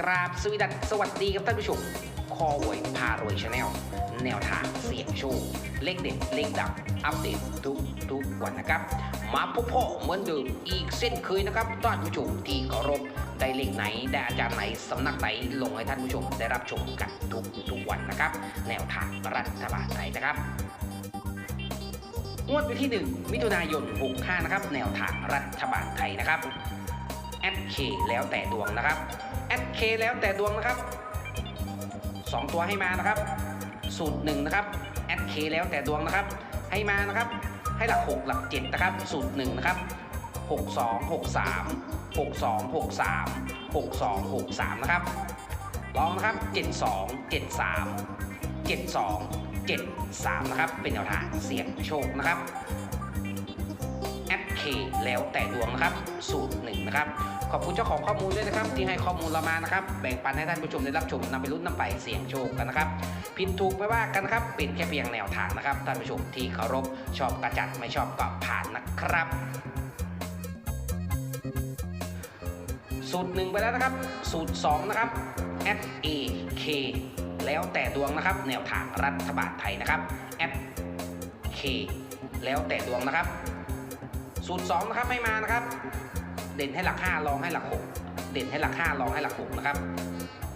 กราบสวีดัสสวัสดีครับท่านผู้ชมคอหวยพารวยชาแนลแนวทางเสี่ยงโชคเลขเด็ดเลขดังอัปเดตทุกทุกวันนะครับ มาพบพ่อเหมือนเดิมอีกเส้นเคยนะครับท่านผู้ชมที่เคารพได้เลขไหนได้อาจารย์ไหนสำนักไหนลงให้ท่านผู้ชมได้รับชมกันทุกทุกวันนะครับ แนวทางรัฐบาลไทยนะครับงวดวันที่ 1 มิถุนายน 65 นะครับ แนวทางรัฐบาลไทยนะครับแอดเคแล้วแต่ดวงนะครับ แอดเคแล้วแต่ดวงนะครับ 2 ตัวให้มานะครับ สูตร1นะครับแอดเคแล้วแต่ดวงนะครับ ให้มานะครับ ให้หลัก 6 หลัก 7 นะครับ สูตร1นะครับ 62 63 62 63 62 63 นะครับ ลองนะครับ 72 73 72 73 นะครับ เป็นแนวทางเสี่ยงโชคนะครับแอดเคแล้วแต่ดวงนะครับ สูตรหนึ่งนะครับ ขอบคุณเจ้าของข้อมูลด้วยนะครับ ที่ให้ข้อมูลเรามานะครับ แบ่งปันให้ท่านผู้ชมได้รับชมนำไปลุ้นนำไปเสี่ยงโชคกันนะครับ ผิดถูกไม่ว่ากันนะครับเป็นแค่เพียงแนวทางนะครับท่านผู้ชมที่เคารพชอบกระจัดไม่ชอบก็ผ่านนะครับสูตรหนึ่งไปแล้วนะครับ สูตร 2 นะครับ F A K แล้วแต่ดวงนะครับ แนวทางรัฐบาลไทยนะครับ F K แล้วแต่ดวงนะครับ สูตร 2 นะครับให้มานะครับ เด่นให้หลัก 5 รองให้หลัก 6 เด่นให้หลัก 5 รองให้หลัก 6 นะครับ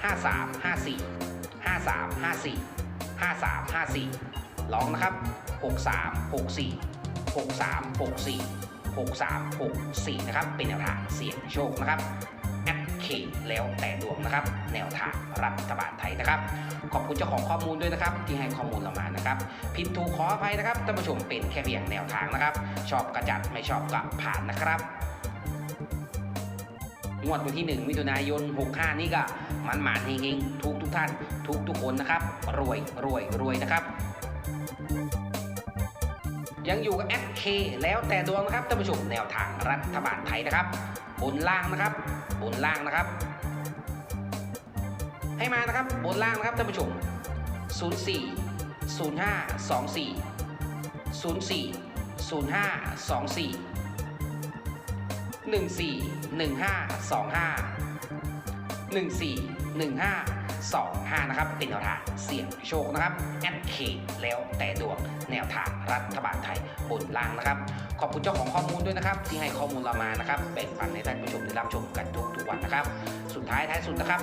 53 54 53 54 53 54รองนะครับ 63 64 63 64 63 64 นะครับ เป็นแนวทางเสี่ยงโชคนะครับแอปเคแล้วแต่ดวงนะครับ แนวทางรัฐบาลไทยนะครับ ขอบคุณเจ้าของข้อมูลด้วยนะครับ ที่ให้ข้อมูลเรามานะครับ ผิดถูกขออภัยนะครับท่านผู้ชมเป็นแค่เพียงแนวทางนะครับ ชอบกระจัดไม่ชอบก็ผ่านนะครับ งวดวันที่ 1 มิถุนายน 65 นี่ก็มันหมานๆเฮงๆทุกทุกท่าน ทุกทุกคนนะครับ รวยรวยรวยนะครับ ยังอยู่กับแอปเคแล้วแต่ดวงนะครับท่านผู้ชมแนวทางรัฐบาลไทยนะครับ บนล่างนะครับ บนล่างนะครับ ให้มานะครับบนล่างนะครับท่านผู้ชม 04 05 24 04 05 24 14 15 25 14 15 25 นะครับเป็นแนวทางเสี่ยงโชคนะครับแอดเคแล้วแต่ดวงแนวทางรัฐบาลไทยบนล่างนะครับขอบคุณเจ้าของข้อมูลด้วยนะครับ ที่ให้ข้อมูลเรามานะครับแบ่งปันให้ท่านผู้ชมได้รับชมกันทุกทุกๆวันนะครับ สุดท้ายท้ายสุดนะครับ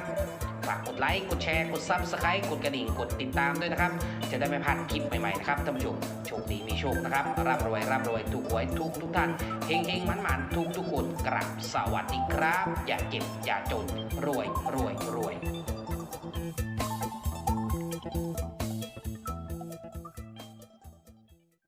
ฝากกดไลค์กดแชร์กดซับสไครต์กดกระดิ่งกดติดตามด้วยนะครับ จะได้ไม่พลาดคลิปใหม่ๆนะครับท่านผู้ชมโชคดีมีโชคนะครับร่ำรวยร่ำรวยถูกหวยทุกทุกท่านเฮงเฮงมันมันทุกทุกคนกราบสวัสดีครับ อย่าเก็บอย่าจนรวยรวยรวย